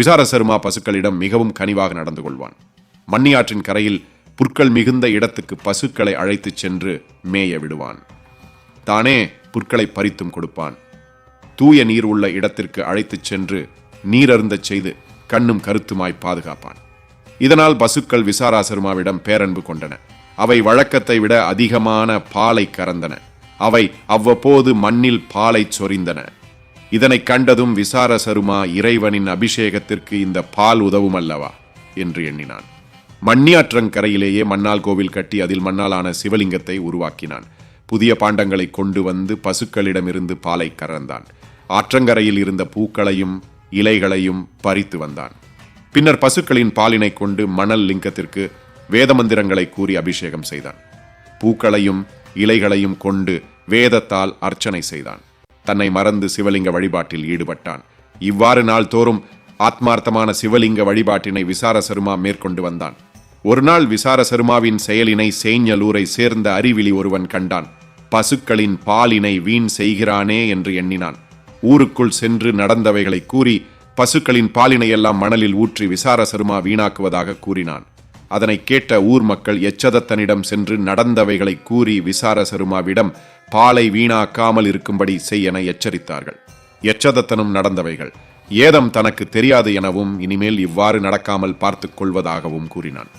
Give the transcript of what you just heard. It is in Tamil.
விசாரசருமா பசுக்களிடம் மிகவும் கனிவாக நடந்து கொள்வான். மண்ணியாற்றின் கரையில் புற்கள் மிகுந்த இடத்துக்கு பசுக்களை அழைத்துச் சென்று மேய விடுவான். தானே புற்களை பறித்தும் கொடுப்பான். தூய நீர் உள்ள இடத்திற்கு அழைத்துச் சென்று நீரருந்தச் செய்து கண்ணும் கருத்துமாய் பாதுகாப்பான். இதனால் பசுக்கள் விசாராசருமாவிடம் பேரன்பு கொண்டன. அவை வழக்கத்தை விட அதிகமான பாலை கறந்தன. அவை அவ்வப்போது மண்ணில் பாலைச் சொரிந்தன. இதனைக் கண்டதும் விசாரசருமா இறைவனின் அபிஷேகத்திற்கு இந்த பால் உதவும் அல்லவா என்று எண்ணினான். மண்ணியாற்றங்கரையிலேயே மண்ணால் கோவில் கட்டி அதில் மண்ணாலான சிவலிங்கத்தை உருவாக்கினான். புதிய பாண்டங்களை கொண்டு வந்து பசுக்களிடமிருந்து பாலை கறந்தான். ஆற்றங்கரையில் இருந்த பூக்களையும் இலைகளையும் பறித்து வந்தான். பின்னர் பசுக்களின் பாலினை கொண்டு மணல் லிங்கத்திற்கு வேத மந்திரங்களை கூறி அபிஷேகம் செய்தான். பூக்களையும் இலைகளையும் கொண்டு வேதத்தால் அர்ச்சனை செய்தான். தன்னை மறந்து சிவலிங்க வழிபாட்டில் ஈடுபட்டான். இவ்வாறு நாள்தோறும் ஆத்மார்த்தமான சிவலிங்க வழிபாட்டினை விசாரசருமா மேற்கொண்டு வந்தான். ஒருநாள் விசார விசாரசருமாவின் செயலினை சேஞ்சலூரை சேர்ந்த அறிவிலி ஒருவன் கண்டான். பசுக்களின் பாலினை வீண் செய்கிறானே என்று எண்ணினான். ஊருக்குள் சென்று நடந்தவைகளை கூறி பசுக்களின் பாலினை எல்லாம் மணலில் ஊற்றி விசாரசருமா வீணாக்குவதாக கூறினான். அதனை கேட்ட ஊர் மக்கள் எச்சதத்தனிடம் சென்று நடந்தவைகளை கூறி விசாரசருமாவிடம் பாலை வீணாக்காமல் இருக்கும்படி செய்யென எச்சரித்தார்கள். எச்சதத்தனும் நடந்தவைகள் ஏதம் தனக்கு தெரியாது எனவும் இனிமேல் இவ்வாறு நடக்காமல் பார்த்துக் கொள்வதாகவும் கூறினான்.